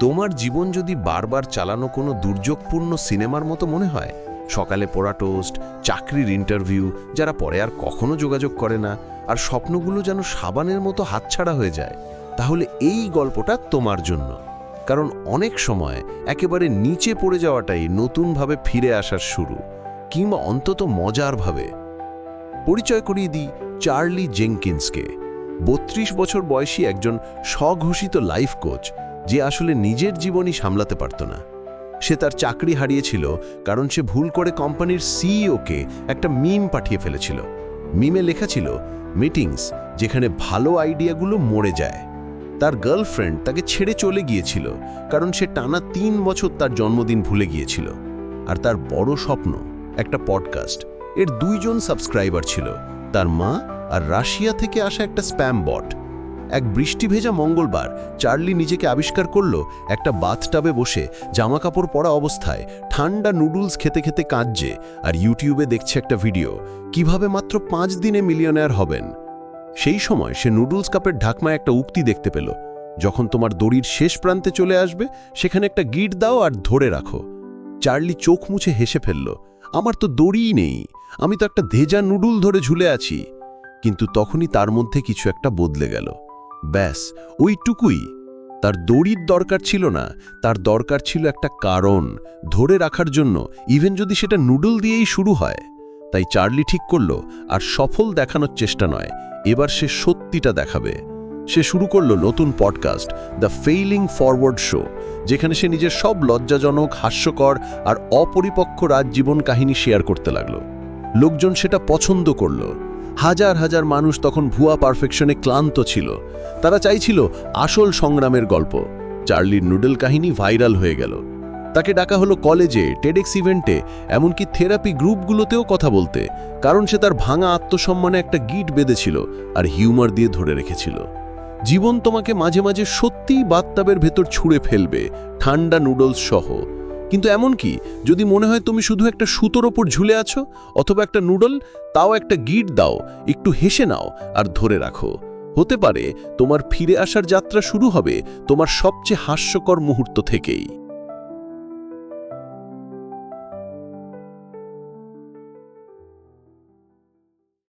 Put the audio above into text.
তোমার জীবন যদি বারবার চালানো কোনো দুর্যোগপূর্ণ সিনেমার মতো মনে হয়, সকালে পড়া টোস্ট, চাকরির ইন্টারভিউ, যারা পরে আর কখনো যোগাযোগ করে না, আর স্বপ্নগুলো যেন সাবানের মতো হাতছাড়া হয়ে যায়, তাহলে এই গল্পটা তোমার জন্য। কারণ অনেক সময় একেবারে নিচে পড়ে যাওয়াটাই নতুনভাবে ফিরে আসার শুরু, কিংবা অন্তত মজারভাবে পরিচয় করিয়ে দিই চার্লি জেঙ্কিন্সকে। বত্রিশ বছর বয়সী একজন স্বঘোষিত লাইফ কোচ যে আসলে নিজের জীবনই সামলাতে পারত না। সে তার চাকরি হারিয়েছিল কারণ সে ভুল করে কোম্পানির সিইওকে একটা মিম পাঠিয়ে ফেলেছিল। মিমে লেখা ছিল, মিটিংস, যেখানে ভালো আইডিয়াগুলো মরে যায়। তার গার্লফ্রেন্ড তাকে ছেড়ে চলে গিয়েছিল কারণ সে টানা তিন বছর তার জন্মদিন ভুলে গিয়েছিল। আর তার বড় স্বপ্ন, একটা পডকাস্ট। এর দুইজন সাবস্ক্রাইবার ছিল, তার মা আর রাশিয়া থেকে আসা একটা স্প্যাম বট। এক বৃষ্টি ভেজা মঙ্গলবার চার্লি নিজেকে আবিষ্কার করল একটা বাথটাবে বসে জামাকাপড় পরা অবস্থায় ঠান্ডা নুডলস খেতে খেতে কাঁদছে আর ইউটিউবে দেখছে একটা ভিডিও। কীভাবে মাত্র পাঁচ দিনে মিলিয়নার হবেন? সেই সময় সে নুডলস কাপের ঢাকমায় একটা উক্তি দেখতে পেল। যখন তোমার দড়ির শেষ প্রান্তে চলে আসবে, সেখানে একটা গিট দাও আর ধরে রাখো। চার্লি চোখ মুছে হেসে ফেলল, আমার তো দড়িই নেই, আমি তো একটা ধেজা নুডুল ধরে ঝুলে আছি। কিন্তু তখনই তার মধ্যে কিছু একটা বদলে গেল। ব্যাস, ওইটুকুই। তার দড়ির দরকার ছিল না, তার দরকার ছিল একটা কারণ ধরে রাখার জন্য ইভেন যদি সেটা নুডল দিয়েই শুরু হয়। তাই চার্লি ঠিক করল, আর সফল দেখানোর চেষ্টা নয়, এবার সে সত্যিটা দেখাবে। সে শুরু করল নতুন podcast, the failing forward show, যেখানে সে নিজের সব লজ্জাজনক, হাস্যকর আর অপরিপক্ক রাজজীবন কাহিনী শেয়ার করতে লাগল। লোকজন সেটা পছন্দ করল। হাজার হাজার মানুষ তখন ভুয়া পারফেকশনে ক্লান্ত ছিল। তারা চাইছিল আসল সংগ্রামের গল্প। চার্লির নুডল কাহিনী ভাইরাল হয়ে গেল। তাকে ডাকা হলো কলেজে, টেডেক্স ইভেন্টে, এমনকি থেরাপি গ্রুপগুলোতেও কথা বলতে, কারণ সে তার ভাঙা আত্মসম্মানে একটা গিট বেঁধেছিল আর হিউমার দিয়ে ধরে রেখেছিল। জীবন তোমাকে মাঝে মাঝে সত্যিই বাত্তাবের ভেতর ছুঁড়ে ফেলবে, ঠান্ডা নুডলস সহ। কিন্তু এমন কি? যদি মনে হয় তুমি শুধু একটা সুতোর ওপর ঝুলে আছো অথবা একটা নুডল, তাও একটা গিট দাও, একটু হেসে নাও আর ধরে রাখো। হতে পারে তোমার ফিরে আসার যাত্রা শুরু হবে তোমার সবচেয়ে হাস্যকর মুহূর্ত থেকেই।